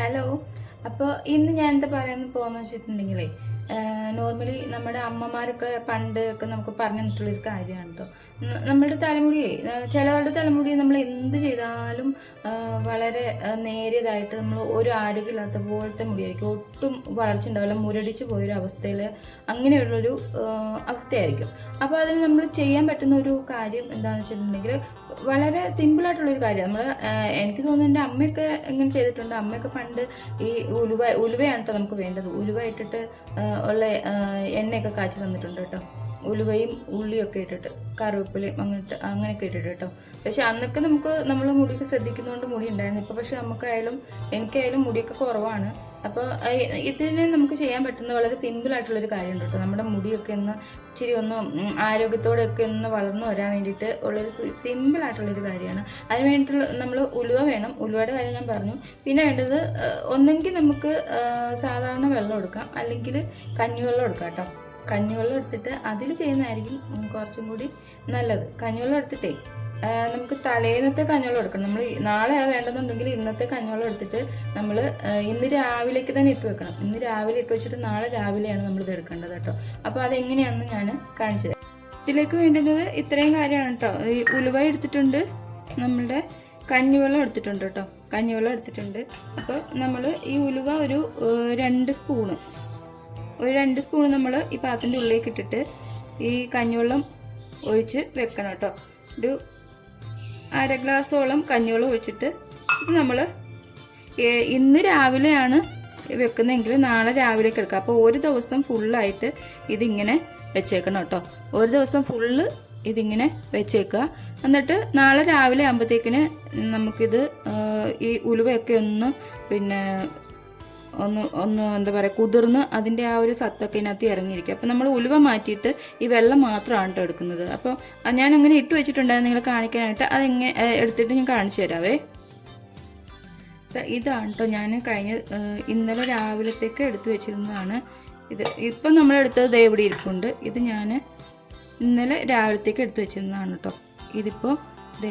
Hello അപ്പോൾ ഇന്ന് ഞാൻ എന്താ പറയാൻ പോകുന്നത് വെച്ചിട്ടുണ്ടെങ്കിലേ നോർമലി നമ്മുടെ അമ്മമാരൊക്കെ പണ്ട് ഒക്കെ നമുക്ക് പറഞ്ഞു തന്നിട്ടുള്ളൊരു കാര്യമാണ് കേട്ടോ നമ്മുടെ തലമുടിയെ ചിലവരുടെ തലമുടി നമ്മൾ എന്ത് ചെയ്താലും വളരെ നേരിയതായിട്ട് നമ്മൾ ഒരു ആരോഗ്യമില്ലാത്ത പോലത്തെ മുടിയായിരിക്കും. ഒട്ടും വളർച്ച ഉണ്ടാവില്ല മുരടിച്ച് പോയൊരു അവസ്ഥയിൽ അങ്ങനെയുള്ളൊരു അവസ്ഥയായിരിക്കും. അപ്പോൾ അതിന് നമ്മൾ ചെയ്യാൻ പറ്റുന്ന ഒരു കാര്യം എന്താണെന്ന് വെച്ചിട്ടുണ്ടെങ്കിൽ വളരെ സിമ്പിളായിട്ടുള്ളൊരു കാര്യം. നമ്മൾ എനിക്ക് തോന്നുന്നു എന്റെ അമ്മയൊക്കെ ഇങ്ങനെ ചെയ്തിട്ടുണ്ട്. അമ്മയൊക്കെ പണ്ട് ഈ ഉലുവ ഉലുവയാണ് കേട്ടോ നമുക്ക് വേണ്ടത്. ഉലുവ ഇട്ടിട്ട് ഉള്ള എണ്ണയൊക്കെ കാച്ചി തന്നിട്ടുണ്ട് കേട്ടോ ഉലുവയും ഉള്ളിയൊക്കെ ഇട്ടിട്ട് കറിവേപ്പിലയും അങ്ങനത്തെ അങ്ങനെയൊക്കെ ഇട്ടിട്ട് കേട്ടോ പക്ഷെ അന്നൊക്കെ നമുക്ക് നമ്മൾ മുടിയൊക്കെ ശ്രദ്ധിക്കുന്നതുകൊണ്ട് മുടി ഉണ്ടായിരുന്നു ഇപ്പോൾ പക്ഷെ നമുക്കായാലും എനിക്കായാലും മുടിയൊക്കെ കുറവാണ്. അപ്പോൾ ഇതിന് നമുക്ക് ചെയ്യാൻ പറ്റുന്ന വളരെ സിമ്പിൾ ആയിട്ടുള്ളൊരു കാര്യമുണ്ട് കേട്ടോ നമ്മുടെ മുടിയൊക്കെ ഒന്ന് ഇച്ചിരി ഒന്ന് ആരോഗ്യത്തോടെയൊക്കെ ഒന്ന് വളർന്നു വരാൻ വേണ്ടിയിട്ട് ഉള്ളൊരു സിമ്പിൾ ആയിട്ടുള്ളൊരു കാര്യമാണ്. അതിന് വേണ്ടിയിട്ടുള്ള നമ്മൾ ഉലുവ വേണം. ഉലുവയുടെ കാര്യം ഞാൻ പറഞ്ഞു. പിന്നെ വേണ്ടത് ഒന്നെങ്കിൽ നമുക്ക് സാധാരണ വെള്ളം എടുക്കാം. അല്ലെങ്കിൽ കഞ്ഞിവെള്ളം എടുക്കാം കേട്ടോ കഞ്ഞിവെള്ളം എടുത്തിട്ട് അതിൽ ചെയ്യുന്നതായിരിക്കും കുറച്ചും കൂടി നല്ലത്. കഞ്ഞിവെള്ളം എടുത്തിട്ടേ നമുക്ക് തലേന്നത്തെ കഞ്ഞിവെള്ളം എടുക്കണം. നമ്മൾ നാളെയാ വേണ്ടെന്നുണ്ടെങ്കിൽ ഇന്നത്തെ കഞ്ഞിവെള്ളം എടുത്തിട്ട് നമ്മൾ ഇന്ന് രാവിലേക്ക് തന്നെ ഇട്ട് വെക്കണം. ഇന്ന് രാവിലെ ഇട്ട് വെച്ചിട്ട് നാളെ രാവിലെയാണ് നമ്മൾ ഇത് എടുക്കേണ്ടത് കേട്ടോ. അപ്പോൾ അതെങ്ങനെയാണെന്ന് ഞാൻ കാണിച്ചത് ഇതിലേക്ക് വേണ്ടുന്നത് ഇത്രയും കാര്യമാണ് കേട്ടോ ഈ ഉലുവ എടുത്തിട്ടുണ്ട്. നമ്മളുടെ കഞ്ഞിവെള്ളം എടുത്തിട്ടുണ്ട് കേട്ടോ കഞ്ഞിവെള്ളം എടുത്തിട്ടുണ്ട്. അപ്പോൾ നമ്മൾ ഈ ഉലുവ ഒരു രണ്ട് സ്പൂണ്. ഒരു രണ്ട് സ്പൂൺ നമ്മൾ ഈ പാത്രത്തിന്റെ ഉള്ളിലേക്ക് ഇട്ടിട്ട് ഈ കഞ്ഞിവെള്ളം ഒഴിച്ച് വെക്കണം കേട്ടോ ഒരു അര ഗ്ലാസോളം കഞ്ഞിവെള്ളം ഒഴിച്ചിട്ട് ഇത് നമ്മൾ ഇന്ന് രാവിലെയാണ് വെക്കുന്നതെങ്കിൽ നാളെ രാവിലേക്ക് എടുക്കാം. അപ്പോൾ ഒരു ദിവസം ഫുള്ളായിട്ട് ഇതിങ്ങനെ വെച്ചേക്കണം കേട്ടോ. ഒരു ദിവസം ഫുള്ള് ഇതിങ്ങനെ വെച്ചേക്കുക. എന്നിട്ട് നാളെ രാവിലെ ആകുമ്പോഴത്തേക്കിന് നമുക്കിത് ഈ ഉലുവയൊക്കെ ഒന്ന് പിന്നെ ഒന്ന് ഒന്ന് എന്താ പറയുക കുതിർന്ന് അതിന്റെ ആ ഒരു സത്തൊക്കെ ഇതിനകത്ത് ഇറങ്ങിയിരിക്കും. അപ്പോൾ നമ്മൾ ഉലുവ മാറ്റിയിട്ട് ഈ വെള്ളം മാത്രമാണ് കേട്ടോ എടുക്കുന്നത്. അപ്പോൾ ഞാൻ അങ്ങനെ ഇട്ട് വെച്ചിട്ടുണ്ടായിരുന്നു നിങ്ങളെ കാണിക്കാനായിട്ട്. അതെങ്ങനെ എടുത്തിട്ട് ഞാൻ കാണിച്ചു തരാവേ. ഇതാണ് കേട്ടോ ഞാൻ കഴിഞ്ഞ ഇന്നലെ രാവിലത്തേക്ക് എടുത്തു വെച്ചിരുന്നതാണ്. ഇത് ഇപ്പം നമ്മളെടുത്തത് ദേ ഇവിടെ ഇരിപ്പുണ്ട്. ഇത് ഞാൻ ഇന്നലെ രാവിലത്തേക്ക് എടുത്തു വെച്ചിരുന്നതാണ് കേട്ടോ ഇതിപ്പോൾ ദേ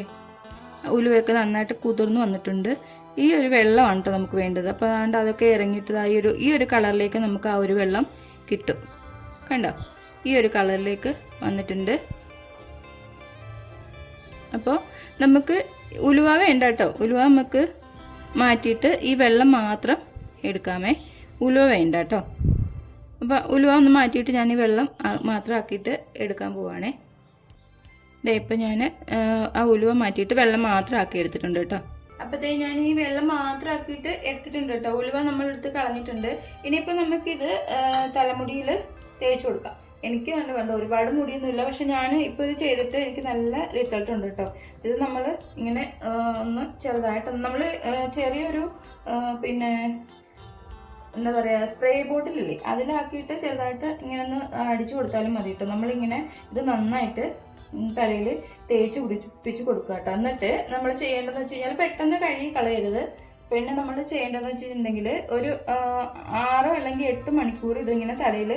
ഉലുവയൊക്കെ നന്നായിട്ട് കുതിർന്നു വന്നിട്ടുണ്ട്. ഈ ഒരു വെള്ളമാണ് കേട്ടോ നമുക്ക് വേണ്ടത്. അപ്പോൾ അതുകൊണ്ട് അതൊക്കെ ഇറങ്ങിയിട്ട് ഈ ഒരു ഈ ഒരു കളറിലേക്ക് നമുക്ക് ആ ഒരു വെള്ളം കിട്ടും. കണ്ടോ? ഈ ഒരു കളറിലേക്ക് വന്നിട്ടുണ്ട്. അപ്പോൾ നമുക്ക് ഉലുവ വേണ്ട കേട്ടോ. ഉലുവ നമുക്ക് മാറ്റിയിട്ട് ഈ വെള്ളം മാത്രം എടുക്കാമേ. ഉലുവ വേണ്ട കേട്ടോ. അപ്പോൾ ഉലുവ ഒന്ന് മാറ്റിയിട്ട് ഞാൻ ഈ വെള്ളം മാത്രം ആക്കിയിട്ട് എടുക്കാൻ പോവാണേ. ദേ ഇപ്പം ഞാൻ ആ ഉലുവ മാറ്റിയിട്ട് വെള്ളം മാത്രം ആക്കി എടുത്തിട്ടുണ്ട് കേട്ടോ. അപ്പോഴത്തേ ഞാൻ ഈ വെള്ളം മാത്രം ആക്കിയിട്ട് എടുത്തിട്ടുണ്ട് കേട്ടോ. ഉലുവ നമ്മൾ എടുത്ത് കളഞ്ഞിട്ടുണ്ട്. ഇനിയിപ്പോൾ നമുക്കിത് തലമുടിയിൽ തേച്ച് കൊടുക്കാം. എനിക്ക് കണ്ടു കണ്ടോ ഒരുപാട് മുടിയൊന്നുമില്ല. പക്ഷെ ഞാൻ ഇപ്പോൾ ഇത് ചെയ്തിട്ട് എനിക്ക് നല്ല റിസൾട്ട് ഉണ്ട് കേട്ടോ. ഇത് നമ്മൾ ഇങ്ങനെ ഒന്ന് ചെറുതായിട്ട് നമ്മൾ ചെറിയൊരു പിന്നെ എന്താ പറയുക സ്പ്രേ ബോട്ടിലില്ലേ അതിലാക്കിയിട്ട് ചെറുതായിട്ട് ഇങ്ങനെ ഒന്ന് അടിച്ചു കൊടുത്താലും മതി കേട്ടോ. നമ്മളിങ്ങനെ ഇത് നന്നായിട്ട് തലയിൽ തേച്ച് പിടിപ്പിച്ച് കൊടുക്കുക കേട്ടോ. എന്നിട്ട് നമ്മൾ ചെയ്യേണ്ടതെന്ന് വെച്ച് കഴിഞ്ഞാൽ പെട്ടെന്ന് കഴുകി കളയരുത്. പിന്നെ നമ്മൾ ചെയ്യേണ്ടതെന്ന് വെച്ചിട്ടുണ്ടെങ്കിൽ ഒരു ആറോ അല്ലെങ്കിൽ എട്ട് മണിക്കൂർ ഇതിങ്ങനെ തലയിൽ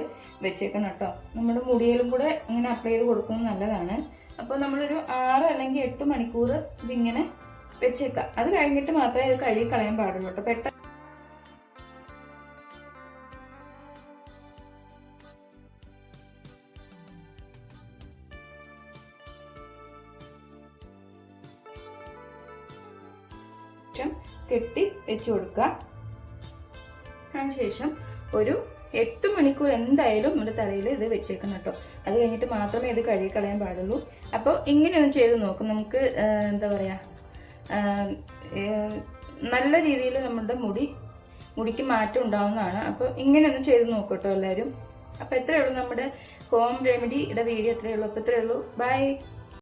വെച്ചേക്കണം കേട്ടോ. നമ്മുടെ മുടിയിലും കൂടെ ഇങ്ങനെ അപ്ലൈ ചെയ്ത് കൊടുക്കുന്നത് നല്ലതാണ്. അപ്പോൾ നമ്മളൊരു ആറ് അല്ലെങ്കിൽ എട്ട് മണിക്കൂർ ഇതിങ്ങനെ വെച്ചേക്കാം അത് കഴിഞ്ഞിട്ട് മാത്രമേ ഇത് കഴുകി കളയാൻ പാടുള്ളൂ കേട്ടോ. പെട്ടെന്ന് ശേഷം കെട്ടി വെച്ച് കൊടുക്കുക. അതിനുശേഷം ഒരു എട്ട് മണിക്കൂർ എന്തായാലും നമ്മുടെ തലയിൽ ഇത് വെച്ചേക്കണം കേട്ടോ. അത് കഴിഞ്ഞിട്ട് മാത്രമേ ഇത് കഴുകി കളയാൻ പാടുള്ളൂ. അപ്പോൾ ഇങ്ങനെയൊന്ന് ചെയ്ത് നോക്കും. നമുക്ക് എന്താ പറയുക നല്ല രീതിയിൽ നമ്മുടെ മുടി മുടിക്ക് മാറ്റം ഉണ്ടാവുന്നതാണ്. അപ്പോൾ ഇങ്ങനെയൊന്നും ചെയ്ത് നോക്കട്ടോ എല്ലാവരും. അപ്പോൾ എത്രയേ ഉള്ളൂ നമ്മുടെ ഹോം റെമഡിയുടെ വീഡിയോ. എത്രയേ ഉള്ളൂ. അപ്പോൾ എത്രയേ ഉള്ളൂ. ബൈ.